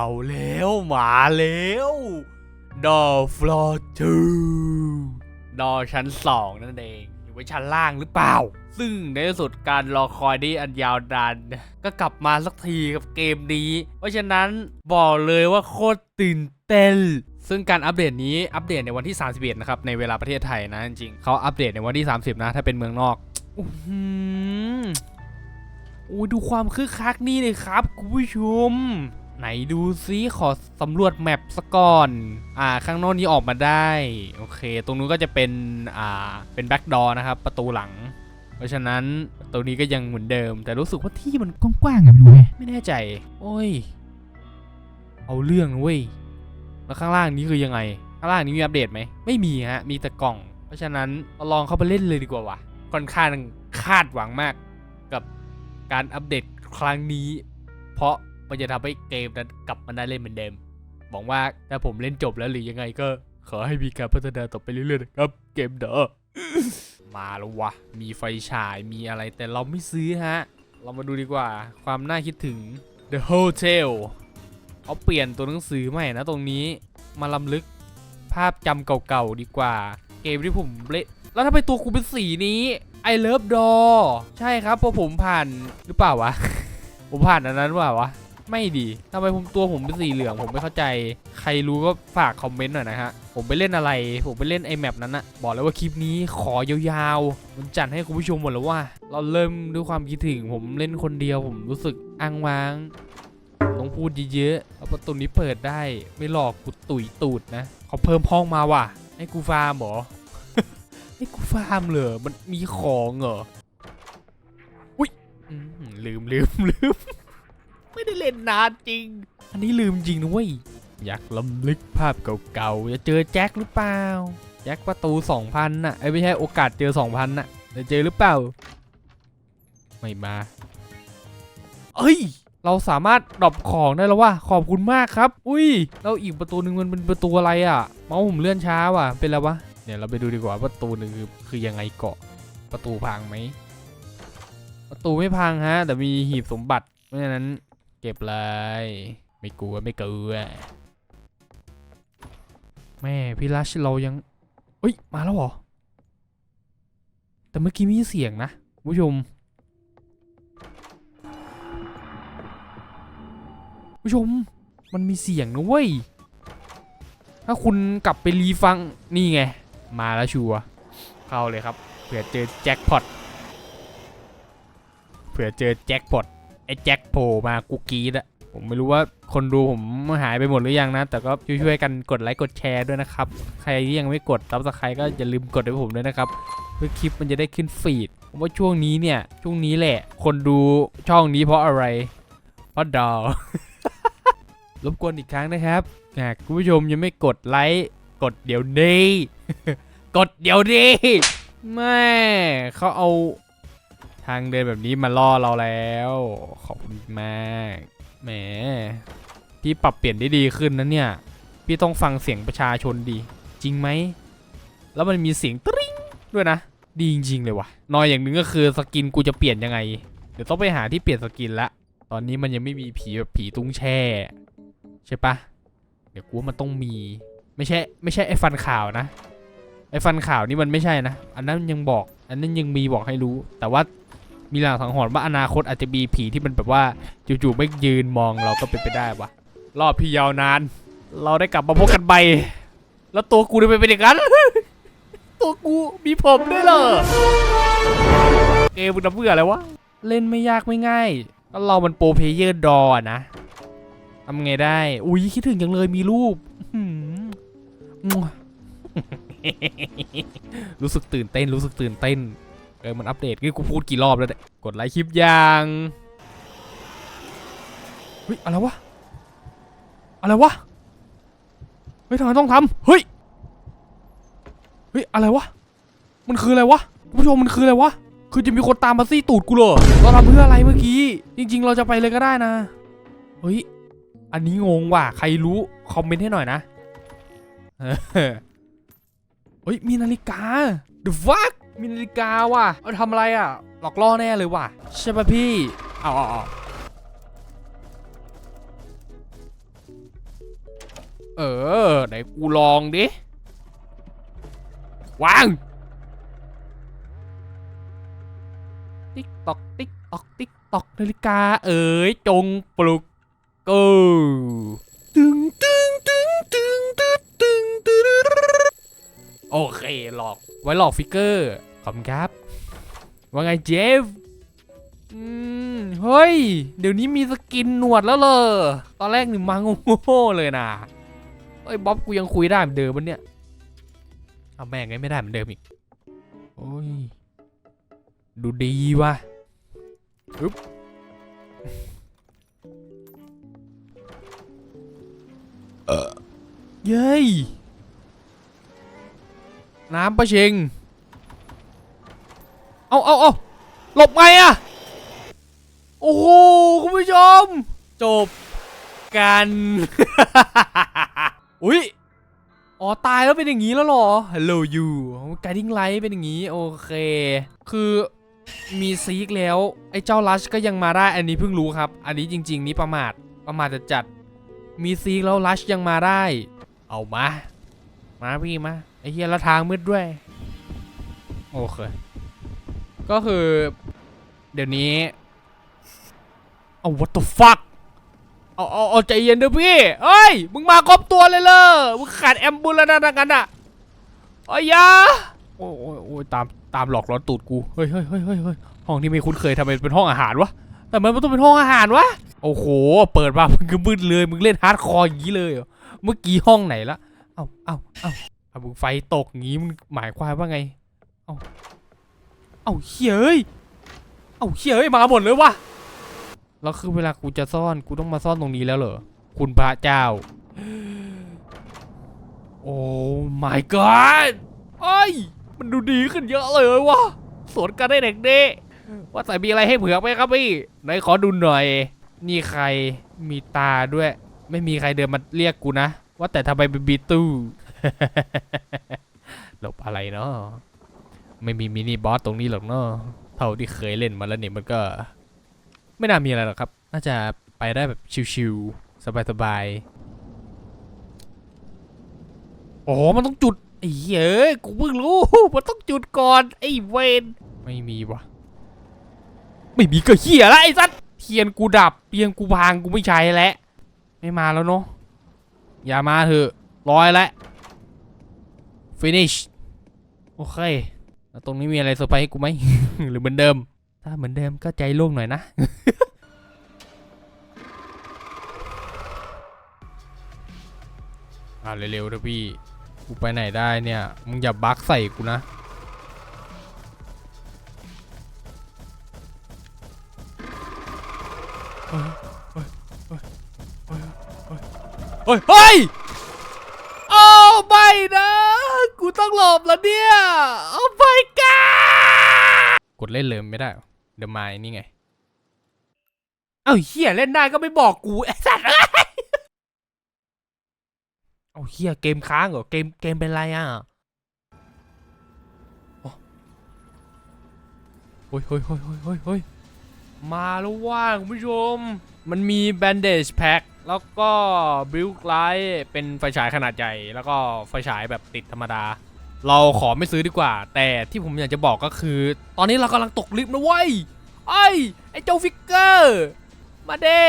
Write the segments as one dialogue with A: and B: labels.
A: เอาแล้วมาแล้วดอฟลอร์ทูดอชั้นสองนั่นเองหรือว่าชั้นล่างหรือเปล่า ซึ่งในที่สุดการรอคอยนี้อันยาวนานก็กลับมาสักทีกับเกมนี้ เพราะฉะนั้นบอกเลยว่าโคตรตื่นเต้นซึ่งการอัปเดตนี้อัปเดตในวันที่ 31 นะครับ ในเวลาประเทศไทยนะจริงเขาอัปเดตในวันที่ 30 นะ ถ้าเป็นเมืองนอกอื้อหือโอ้ดูความคึกคักนี่เลยครับ คุณผู้ชม ไหนดูซิขอสำรวจแมปสก่อน อ่า ข้างนอกนี้ออกมาได้ โอเค ตรงนู้นก็จะเป็น อ่า เป็นแบ็กดอร์นะครับ ประตูหลัง เพราะฉะนั้นประตูนี้ก็ยังเหมือนเดิม แต่รู้สึกว่าที่มัน
B: กว้างๆอะไปดูไหม
A: ไม่แน่ใจ โอ้ย เอาเรื่องเว้ย แล้วข้างล่างนี้คือยังไง ข้างล่างนี้มีอัปเดตไหม ไม่มีฮะ มีแต่กล่อง เพราะฉะนั้นเราลองเข้าไปเล่นเลยดีกว่าวะค่อนข้างคาดหวังมากกับการอัปเดตครั้งนี้ เพราะ มันจะทำให้เกมนั้นกลับมาได้เล่นเหมือนเดิมหวังว่าถ้าผมเล่นจบแล้วหรือยังไงก็ ขอให้มีการพัฒนาต่อไปเรื่อยๆนะครับ เกมเด้อมาแล้ววะ มีไฟฉายมีอะไรแต่เราไม่ซื้อฮะ เรามาดูดีกว่าความน่าคิดถึง The Hotel เขาเปลี่ยนตัวหนังสือใหม่นะตรงนี้มาลำลึกภาพจำเก่าๆดีกว่า เกมที่ผมเล่นแล้วถ้าไปตัวกูเป็นสีนี้ I Love Door ใช่ครับพราะผมผ่านหรือเปล่าวะ ผมผ่านอันนั้นเปล่าวะ ไม่ดีทำไมผมตัวผมเป็นสีเหลืองผมไม่เข้าใจ ใครรู้ก็ฝากคอมเมนต์หน่อยนะฮะ ผมไปเล่นอะไร ผมไปเล่นไอแมปนั้นอะบอกเลยว่าคลิปนี้ขอยาวๆ มันจัดให้คุณผู้ชมหมดแล้วว่า เราเริ่มด้วยความคิดถึง ผมเล่นคนเดียว ผมรู้สึกอ้างว้างต้องพูดเยอะๆแล้วประตูนี้เปิดได้ ไม่หลอกกูตุยตูดนะเขาเพิ่มห้องมาว่ะ ให้กูฟาร์มหรอ ให้กูฟาร์มเหรอ มันมีของเหรอ อุ้ยลืมลืมลืม ล่นนานจริง อันนี้ลืมจริงนะเว้ย อยากล้ำลึกภาพเก่าๆ จะเจอแจ็คหรือเปล่า แจ็คประตู 2,000น่ะไอ้ไม่ใช่โอกาสเจอ 2,000น่ะ จะเจอหรือเปล่า ไม่มา เอ้ย เราสามารถดรอปของได้แล้วว่ะ ขอบคุณมากครับ อุ้ยแล้วอีกประตูหนึ่งมันเป็นประตูอะไรอะ เมาส์ผมเลื่อนช้าว่ะ เป็นแล้ววะเดี๋ยเราไปดูดีกว่าประตูหนึ่งคือคือยังไงเกาะ ประตูพังไหมประตูไม่พังฮะ แต่มีหีบสมบัติ เพราะฉะนั้น เก็บเลยไม่กลัวไม่กลัวแม่พี่รัชเรายังเอ้ยมาแล้วเหรอ แต่เมื่อกี้มีเสียงนะผู้ชมผู้ชมมันมีเสียงนะเว้ย ถ้าคุณกลับไปรีฟังนี่ไง มาแล้วชัวร์เข้าเลยครับเผื่อเจอแจ็คพอตเผื่อเจอแจ็คพอตไอ้แจ็ค โผล่มากูกีดอะผมไม่รู้ว่าคนดูผมหายไปหมดหรือยังนะ แต่ก็ช่วยๆกันกดไลค์กดแชร์ด้วยนะครับ ใครที่ยังไม่กดซับสไครต์ก็อย่าลืมกดให้ผมด้วยนะครับเพื่อคลิปมันจะได้ขึ้นฟีดผมว่าช่วงนี้เนี่ย ช่วงนี้แหละ คนดูช่องนี้เพราะอะไร เพราะดาวรบกวนอีกครั้งนะครับหากคุณผู้ชมยังไม่กดไลค์กดเดี๋ยวนี้กดเดี๋ยวนี้แม่เขาเอา ทางเดินแบบนี้มาล่อเราแล้ว ขอบคุณมากแหมพี่ปรับเปลี่ยนได้ดีขึ้นนะเนี่ย พี่ต้องฟังเสียงประชาชนดี จริงไหม แล้วมันมีเสียงตริ้งด้วยนะ ดีจริง ๆ เลยว่ะนอยอย่างหนึ่งก็คือสกินกูจะเปลี่ยนยังไง เดี๋ยวต้องไปหาที่เปลี่ยนสกินละ ตอนนี้มันยังไม่มีผีแบบผีตุ้งแช่ ใช่ปะเดี๋ยวกูว่ามันต้องมี ไม่ใช่ไม่ใช่ไอ้ฟันข่าวนะ ไอ้ฟันข่าวนี่มันไม่ใช่นะ อันนั้นยังบอก อันนั้นยังมีบอกให้รู้ แต่ว่า มีหลังสังหรณ์ว่าอนาคตอาจจะมีผีที่มันแบบว่าจู่ๆไม่ยืนมองเราก็เป็นไปได้วะรอบพี่ยาวนาน เราได้กลับมาพบกันใบแล้วตัวกูได้ไปเป็นอย่างนั้น ตัวกูมีผมด้วยเหรอเกมมึงทำเพื่ออะไรวะ เล่นไม่ยากไม่ง่ายก็เรามันโปรเพเยอร์ดอนะทำไงได้ อุ้ยคิดถึงจังเลยมีรูปรู้สึกตื่นเต้นรู้สึกตื่นเต้น เออมันอัปเดตนี่กูพูดกี่รอบแล้วเนี่ยกดไลค์คลิปยังเฮ้ยอะไรวะอะไรวะเฮ้ยทำไมต้องทำเฮ้ยเฮ้ยอะไรวะมันคืออะไรวะผู้ชมมันคืออะไรวะคือจะมีคนตามมาซี่ตูดกูเหรอเราทำเพื่ออะไรเมื่อกี้ จริง ๆ เราจะไปเลยก็ได้นะเฮ้ยอันนี้งงว่ะใครรู้คอมเมนต์ให้หน่อยนะเออเฮ้ยมีนาฬิกา The fuck มีนาฬิกาว่ะ เอาทำอะไรอะ หลอกล่อแน่เลยว่ะ ใช่ป่ะพี่เอาเอาเอาเออ ไหนกูลองดิ วาง ติ๊กตอก ติ๊กตอก ติ๊กตอก นาฬิกา เอ๋ย จงปลุกกูตึงตึงตึงตึงตึงตึงตึงโอเค หลอก ไว้หลอกฟิกเกอร์ ขอบคุณครับ ว่าไงเจฟอืมเฮ้ย เดี๋ยวนี้มีสกินหนวดแล้วเหรอตอนแรกหนึ่งมาโง่ๆเลยนะเฮ้ยบ๊อบกูยังคุยได้เหมือนเดิมมันเนี่ยเอาแม่งไงไม่ได้เหมือนเดิมอีกโอ้ยดูดีว่ะอึ๊บเออเย้ยน้ำประเชง เอาเอาเอาหลบไงอะโอ้โหคุณผู้ชม จบกัน อุ้ยอ๋อตายแล้วเป็นอย่างนี้แล้วหรอ Hello you Guiding Light เป็นอย่างนี้ โอเค คือมีซีกแล้ว ไอ้เจ้าลัชก็ยังมาได้ อันนี้เพิ่งรู้ครับ อันนี้จริง ๆ นี่ประมาทประมาทจะจัด มีซีกแล้วลัชยังมาได้ เอามา มาพี่มา ไอ้เฮียละทางมืดด้วย โอเค ก็คือ เดี๋ยวนี้ เอา what the fuck เอาเอาเอาใจเย็นด้อพี่ เฮ้ย มึงมาครบตัวเลยเลยมึงขาดแอมบูแล้วนะดังนั้นอะโอ้ยอยาโอ้ยโอ้ยโอ้ยตามตามหลอกล้อนตูดกู เฮ้ยเฮ้ยเฮ้ยเฮ้ยเฮ้ยห้องที่ไม่คุ้นเคยทำไมเป็นห้องอาหารวะ แต่มันต้องเป็นห้องอาหารวะ โอ้โห เปิดมามึงก็มืดเลย มึงเล่นฮาร์ดคอร์อย่างนี้เลยเหรอ เมื่อกี้ห้องไหนละ เอ้าเอ้าเอ้าเอามึงไฟตกอย่างงี้มึงหมายความว่าไง เอ้า เอ้าเฮ้ย เอ้าเฮ้ยมาหมดเลยวะแล้วคือเวลากูจะซ่อนกูต้องมาซ่อนตรงนี้แล้วเหรอ คุณพระเจ้า โอ้ my god เอ้ยมันดูดีขึ้นเยอะเลยวะสวนกันได้เด็กเด้ว่าแต่มีอะไรให้เผือกไหมครับพี่ไหนขอดูหน่อย นี่ใครมีตาด้วย ไม่มีใครเดินมาเรียกกูนะ ว่าแต่ทำไมเป็นบีตู้หลบอะไรเนาะ ไม่มีมินิบอสตรงนี้หรอกเนาะเท่าที่เคยเล่นมาแล้วเนี่ยมันก็ ไม่น่ามีอะไรหรอกครับ น่าจะไปได้แบบชิวๆสบายๆโอ้มันต้องจุดไอ้เหี้ยเอ้ยกูเพิ่งรู้ มันต้องจุดก่อน ไอ้เวนไม่มีวะไม่มีก็เหี้ยละไอ้สัสเทียนกูดับเตียงกูพังกูไม่ใช้แล้วไม่มาแล้วเนาะอย่ามาเถอะร้อยแล้ว finish โอเค แล้วตรงนี้มีอะไรเซอร์ไพรส์ให้กูไหม หรือเหมือนเดิม ถ้าเหมือนเดิมก็ใจโล่งหน่อยนะ อ่าเร็วๆนะพี่ กูไปไหนได้เนี่ย มึงอย่าบักใส่กูนะเฮ้ยเฮ้ยโอ้ไม่นะ กูต้องหลบแล้วเนี่ย โอ้ my god กดเล่นเลยไม่ได้เหรอเดี๋ยวมาไอ้นี่ไง เอ้าเฮียเล่นได้ก็ไม่บอกกูไอ้สัตว์เอ้ยเอาเฮียเกมค้างเหรอ เกมเกมเป็นไรอะโอ้เฮ้ยเฮ้ยเฮ้ยเฮ้ยเฮ้ยมาแล้วว่าคุณผู้ชม มันมี bandage pack แแล้วก็บิลไลท์เป็นไฟฉายขนาดใหญ่ แล้วก็ไฟฉายแบบติดธรรมดา เราขอไม่ซื้อดีกว่า แต่ที่ผมอยากจะบอกก็คือ ตอนนี้เรากำลังตกลิฟต์นะเว้ยไอ้ไอ้เจ้าฟิกเกอร์ มาเด้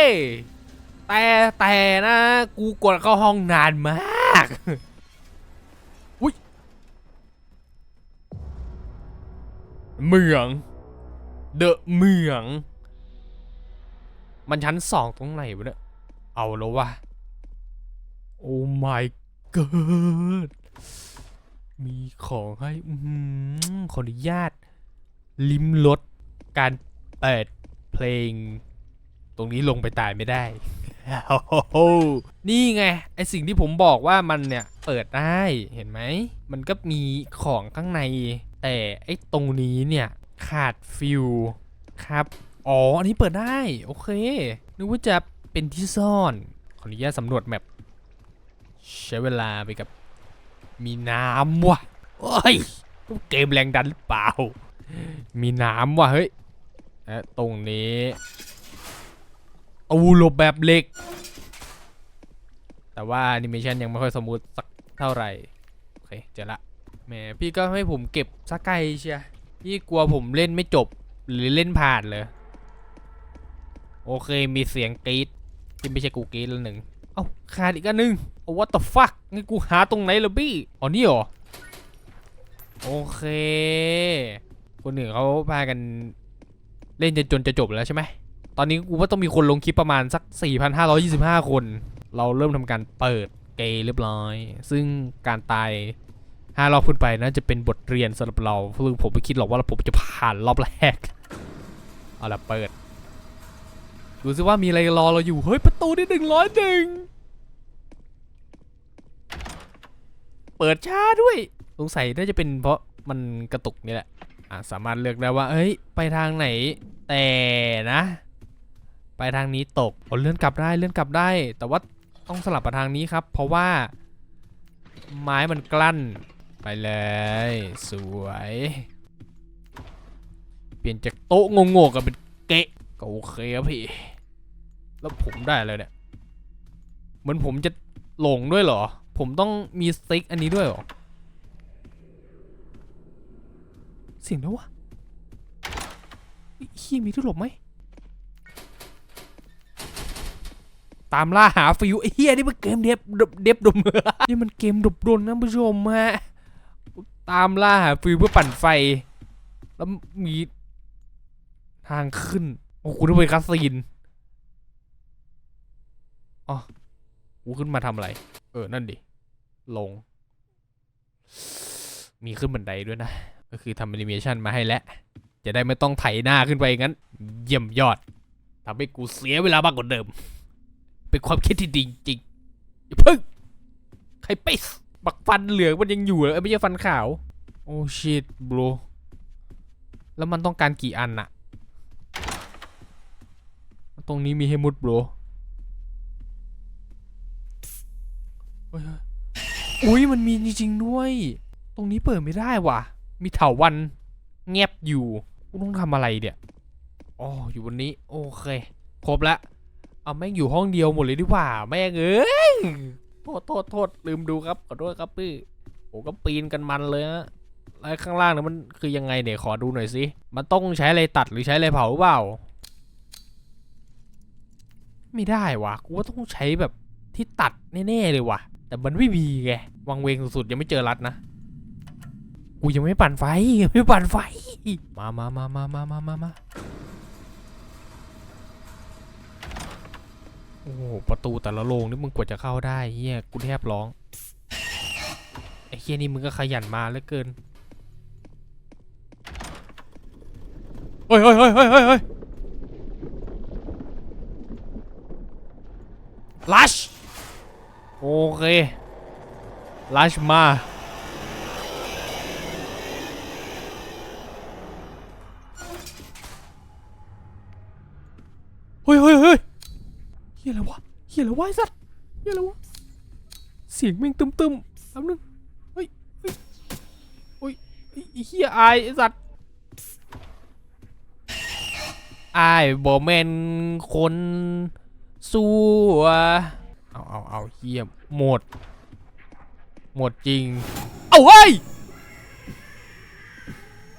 A: แต่แต่นะ กูกดเข้าห้องนานมากอุ้ยเหมือง เดอะเหมือง มันชั้นสองตรงไหนวะเนี่ย เอาแล้ววะโอ้ my god มีของให้อขออนุญาต ลิ้มรสการเปิดเพลง ตรงนี้ลงไปตายไม่ได้ นี่ไง ไอสิ่งที่ผมบอกว่ามันเนี่ย เปิดได้เห็นไหม มันก็มีของข้างใน แต่ไอตรงนี้เนี่ย ขาดฟิวครับ อ๋อ อันนี้เปิดได้ โอเค นึกว่าจะ เป็นที่ซ่อน ขออนุญาตสำรวจแมปใช้เวลาไปกับ มีน้ำว่ะเฮ้ยเกมแรงดันหรือเปล่า มีน้ำว่ะเฮ้ยตรงนี้เอาหลบแบบเหล็ก แต่ว่าแอนิเมชันยังไม่ค่อยสมูทสักเท่าไหร่ โอเค เจอละแหมพี่ก็ให้ผมเก็บสักไกลเชียพี่กลัวผมเล่นไม่จบหรือเล่นผ่านเลย โอเคมีเสียงกรี๊ด ที่ไม่ใช่กูเกรี๊ดแล้วหนึ่งเอ้าขาดอีกอันหนึ่งโอ้ what the fuck งั้กูหาตรงไหนล่ะบี้อ๋อนี่เหรอโอเค คนหนึ่งเขาพากันเล่นจนจนจะจบแล้วใช่ไหม ตอนนี้กูว่าต้องมีคนลงคลิปประมาณสัก 4,525 คน เราเริ่มทำการเปิดเกย์เรียบร้อย ซึ่งการตายห้ารอบขึ้นไปน่าจะเป็นบทเรียนสำหรับเราซึ่งผมไม่คิดหรอกว่าผมจะผ่านรอบแรก เอาละเปิด ดูซิว่ามีอะไรรอเราอยู่ เฮ้ย ประตูที่หนึ่งร้อยหนึ่งเปิดช้าด้วย สงสัยน่าจะเป็นเพราะมันกระตุกนี่แหละ อะสามารถเลือกได้ว่า เฮ้ย ไปทางไหน แต่นะ ไปทางนี้ตกโอ้เลื่อนกลับได้เลื่อนกลับได้ แต่ว่าต้องสลับมาทางนี้ครับ เพราะว่า ไม้มันกลั้น ไปเลย สวย เปลี่ยนจากโต๊ะงงๆกันเป็นเกะ ก็โอเคครับพี่ แล้วผมได้อะไรเนี่ย เหมือนผมจะหลงด้วยเหรอ ผมต้องมีสติ๊กอันนี้ด้วยเหรอ เสียงแล้ววะเฮียมีที่หลบไหม ตามล่าหาฟิวเฮียนี่มันเกมเด็บดบเด็บดมนี่มันเกมดบดนนะผู้ชมฮะ ตามล่าหาฟิวเพื่อปั่นไฟ แล้วมีทางขึ้น กูนึกเป็นคาสซีนอ๋อกูขึ้นมาทำอะไร เออ นั่นดิ ลง มีขึ้นบันไดด้วยนะ ก็คือทำแอนิเมชันมาให้แล้ว จะได้ไม่ต้องไถหน้าขึ้นไปงั้น เยี่ยมยอดทำให้กูเสียเวลามากกว่าเดิม เป็นความคิดที่ดีจริงอย่าพึ่งใครปิสบักฟันเหลืองมันยังอยู่เลยเอ้ยไม่ใช่ฟันขาว โอ้ชิตบรแล้วมันต้องการกี่อันน่ะ ตรงนี้มีให้มุดบรเฮ้ยเฮ้ยอุ้ยมันมีจริงๆด้วย ตรงนี้เปิดไม่ได้ว่ะ มีเถาวันแงบอยู่กูต้องทำอะไรเนี่ยอ๋ออยู่บนนี้ โอเค ครบละ เอาแม่งอยู่ห้องเดียวหมดเลยดีกว่า แม่งเอ้ย โทษโทษโทษลืมดูครับ ขอโทษครับพี่โอ้ก็ปีนกันมันเลยฮะแล้วข้างล่างเนี่ยมันคือยังไงเนี่ยขอดูหน่อยสิ มันต้องใช้อะไรตัดหรือใช้อะไรเผาหรือเปล่า ไม่ได้วะกูว่าต้องใช้แบบที่ตัดแน่ๆเลยว่ะ แต่มันไม่มีไงวังเวงสุดๆยังไม่เจอรัดนะกูยังไม่ปั่นไฟยังไม่ปั่นไฟ มามามามามามามามาโอ้ประตูแต่ละโรงนี่มึงกว่าจะเข้าได้เฮียกูแทบร้องไอ้เฮียนี่มึงก็ขยันมาเหลือเกินเฮ้ยเฮ้ยเฮ้ยเฮ้ยเฮ้ยเฮ้ย ลัชโอเคลัชมาเฮ้ยเฮ้ยเฮ้ยเฮียอะไรวะเฮียอะไรวะไอ้สัตว์เฮียอะไรวะเสียงแม่งตึมตึมแป๊บนึงเฮ้ยเฮ้ยเฮ้ยเฮียอายไอ้สัตว์อายบ่แมนคน สัวเอาเอาเอาเฮียหมด หมดจริง เอาเฮ้ย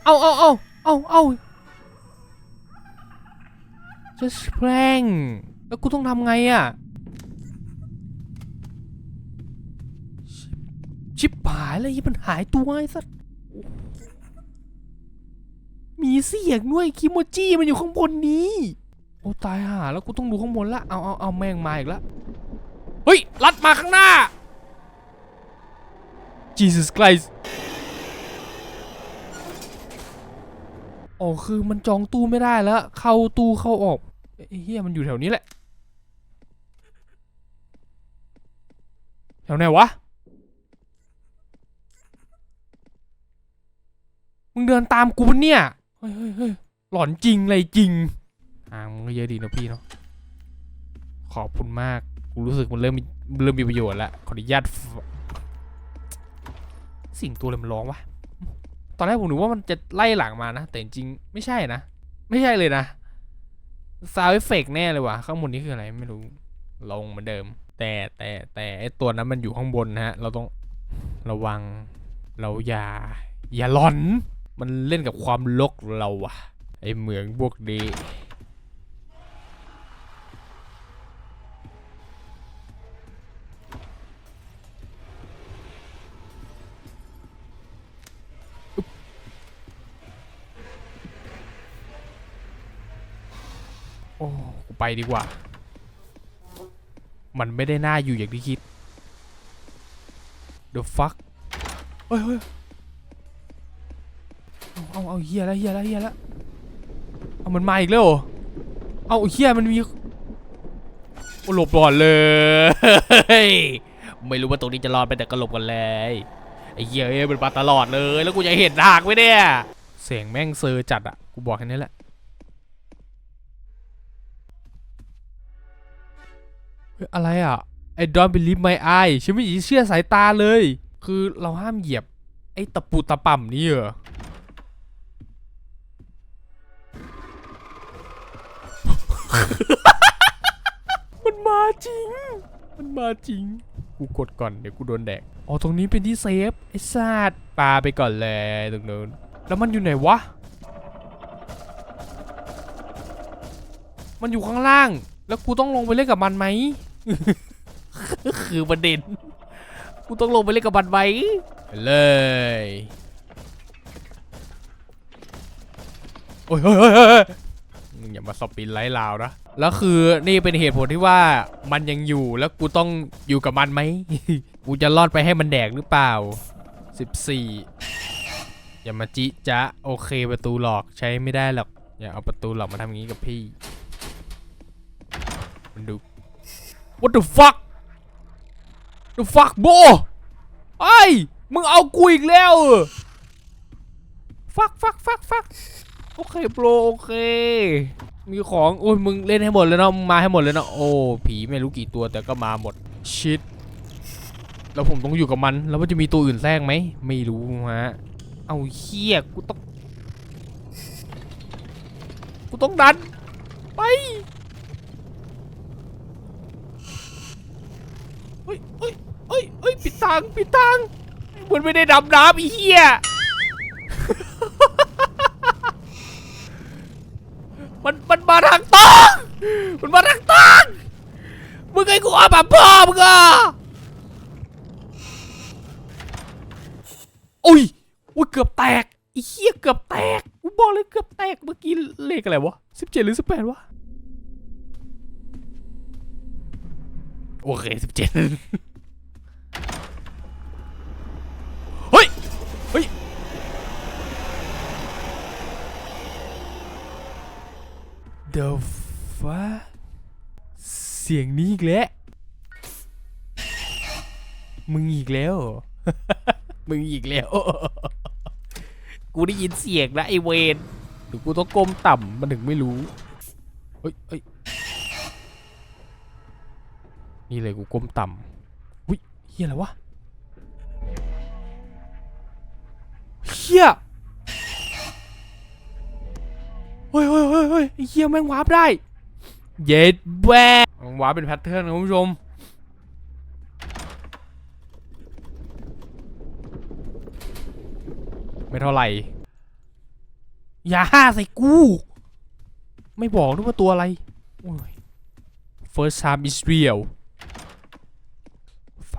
A: เอาเอาเอาเอาเอา just prank แล้วกูต้องทำไงอะชิบชิบหายเลยมันหายตัวไอ้สัสมีเสียงด้วยคิโมจิมันอยู่ข้างบนนี้ โอ้ตายห่าแล้วกูต้องดูข้างบนละเอาเอาเอาแม่งมาอีกแล้วเฮ้ยลัดมาข้างหน้า Jesus Christ อ๋อคือมันจองตู้ไม่ได้แล้ว เข้าตู้เข้าออกเฮียมันอยู่แถวนี้แหละ แถวไหนวะ มึงเดินตามกูปะเนี่ยเฮ้ยเฮ้ยเฮ้ยหลอนจริงเลยจริง ทามึงก็เยอะดีนะพี่เนาะขอบคุณมากกูรู้สึกมันเริ่มมีเริ่มมีประโยชน์แล้วขออนุญาตสิ่งตัวอะไรมันร้องวะตอนแรกผมนึกว่ามันจะไล่หลังมานะ แต่จริงไม่ใช่นะ ไม่ใช่เลยนะซาวเอฟเฟกแน่เลยวะข้างบนนี้คืออะไรไม่รู้ลงเหมือนเดิม แต่แต่แต่ไอตัวนั้นมันอยู่ข้างบนนะฮะ เราต้องระวังเราอย่า อย่าหลอน มันเล่นกับความลกเราอะไอเหมืองพวกนี้ ไปดีกว่า มันไม่ได้น่าอยู่อย่างที่คิด The fuck เฮ้ยเฮ้ยเอาเอาเอาเฮียแล้วเฮียแล้วเฮียแล้วเอามันมาอีกแล้วเอเอาเฮียมันมีโอ้หลบก่อนเลย ไม่รู้ว่าตรงนี้จะรอดไปแต่ก็หลบกันเลยไอ้เหี้ยเอ้ยมันมาตลอดเลย แล้วกูจะเห็นทางไหมเนี่ยเสียงแม่งเซอร์จัดอะกูบอกแค่นี้แหละ อะไรอะ I don't believe my eye ฉันไม่เชื่อสายตาเลย คือเราห้ามเหยียบ ไอ้ตะปูตะป่ำนี่เหรอมันมาจริง มันมาจริง กูกดก่อนเดี๋ยวกูโดนแดก อ๋อตรงนี้เป็นที่เซฟ ไอ้ซาดปาไปก่อนเลยตรงนู้น แล้วมันอยู่ไหนวะ มันอยู่ข้างล่าง แล้วกูต้องลงไปเล่นกับมันไหม คือประเด็น กูต้องลงไปเล่นกับมันไหมเลยโอ้ยเฮ้ยเฮ้ยเฮ้ยเฮ้ยมึงอย่ามาสปินไล่ลาวนะ แล้วคือนี่เป็นเหตุผลที่ว่ามันยังอยู่แล้วกูต้องอยู่กับมันไหม กูจะรอดไปให้มันแดกหรือเปล่า 14 อย่ามาจิจะ โอเคประตูหลอกใช้ไม่ได้หรอก อย่าเอาประตูหลอกมาทำอย่างนี้กับพี่ มันดู What the fuck The fuck bro ไอ้ยมึงเอากูอีกแล้วเหรอ fuck fuck fuck fuck โอเคโปรโอเค มีของโอ้ยมึงเล่นให้หมดเลยเนาะมึงมาให้หมดเลยเนาะโอ้ผีไม่รู้กี่ตัวแต่ก็มาหมดชิดแล้วผมต้องอยู่กับมัน แล้วมันจะมีตัวอื่นแทรกไหม ไม่รู้ฮะ เอาเฮียกูต้อง กูต้องดัน ไป ฮ้ยเฮ้ยเฮ้ยเฮ้ยปิดทางปิดทางมันไม่ได้ดำน้ำไอีเหี้ยมันมันมาทางตรงมันมาทางตรงมึงไอ้กูอาแบบพ่อมึงอะโอ้ยอุ้ยเกือบแตกไอ้เหี้ยเกือบแตกกูบอกเลยเกือบแตกเมื่อกี้เลขอะไรวะสิบเจ็ดหรือสิบแปดวะ โอเคสิบเจ็ดเฮ้ย เฮ้ย The fuck เสียงนี้อีกแล้ว มึงอีกแล้ว มึงอีกแล้ว กูได้ยินเสียงนะไอเวนหรือกูต้องก้มต่ำมันถึงไม่รู้ เฮ้ยเฮ้ย นี่เลยกูก้มต่ำอุ้ยเฮียอะไรวะเฮียเฮ้ยเฮ้ยเฮ้ยเฮ้ยเฮียแม่งวาร์ปได้ เย็ดแวนวาร์ปเป็นแพทเทิร์นนะคุณผู้ชมไม่เท่าไหร่ อย่าห้าใส่กู ไม่บอกด้วยว่าตัวอะไรโอ้ย first time is real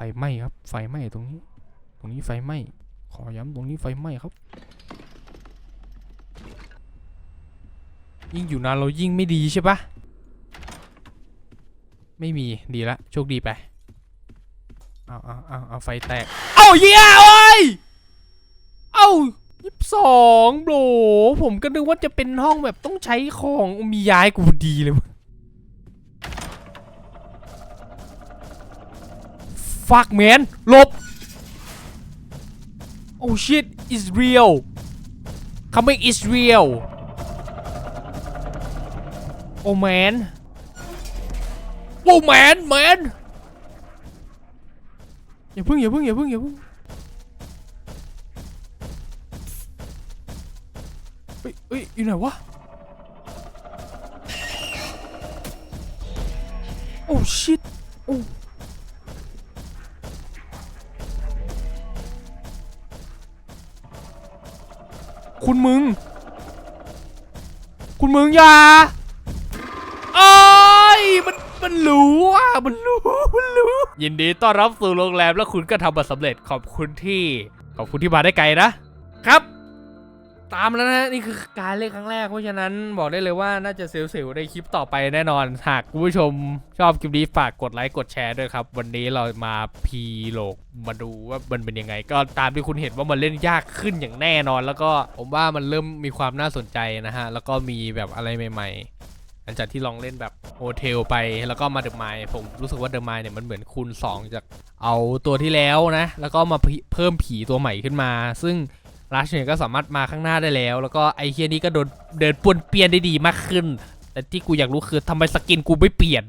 A: ไฟไหม้ครับ ไฟไหม้ตรงนี้ ตรงนี้ไฟไหม้ ขอย้ำตรงนี้ไฟไหม้ครับ ยิ่งอยู่นานเรายิ่งไม่ดีใช่ปะไม่มีดีละโชคดีไป เอาเอาเอาเอาไฟแตก เอาเหี้ยโอ้ยเอายี่สองโบรผมก็นึกว่าจะเป็นห้องแบบต้องใช้ของมีย้ายกูดีเลย fuck man หลบ oh shit is real coming is real oh man oh man man อย่าพึ่งอย่าพึ่งอย่าพึ่งอย่าพึ่งเฮ้ยเฮ้ยอยู่ไหนวะ oh shit oh คุณมึง คุณมึงอย่าโอ้ยมันมันรู้อะมันรู้มันรู้ยินดีต้อนรับสู่โรงแรมแล้วคุณก็ทำมาสำเร็จขอบคุณที่ ขอบคุณที่มาได้ไกลนะครับ ตามแล้วนะนี่คือการเล่นครั้งแรกเพราะฉะนั้นบอกได้เลยว่าน่าจะเซลล์ๆในคลิปต่อไปแน่นอน หากคุณผู้ชมชอบคลิปนี้ฝากกดไลค์กดแชร์ด้วยครับ วันนี้เรามาพีโลกมาดูว่ามันเป็นยังไง ก็ตามที่คุณเห็นว่ามันเล่นยากขึ้นอย่างแน่นอน แล้วก็ผมว่ามันเริ่มมีความน่าสนใจนะฮะแล้วก็มีแบบอะไรใหม่ ๆ หลังจากที่ลองเล่นแบบโฮเทลไปแล้วก็มาเดอะไมล์ผมรู้สึกว่าเดอะไมล์เนี่ยมันเหมือนคูณ2จากเอาตัวที่แล้วนะแล้วก็มาเพิ่มผีตัวใหม่ขึ้นมา ซึ่ง ลัชเนี่ยก็สามารถมาข้างหน้าได้แล้ว แล้วก็ไอเฮียนี้ก็โดนเดินปวนเปียนได้ดีมากขึ้น แต่ที่กูอยากรู้คือทำไมสกินกูไม่เปลี่ยน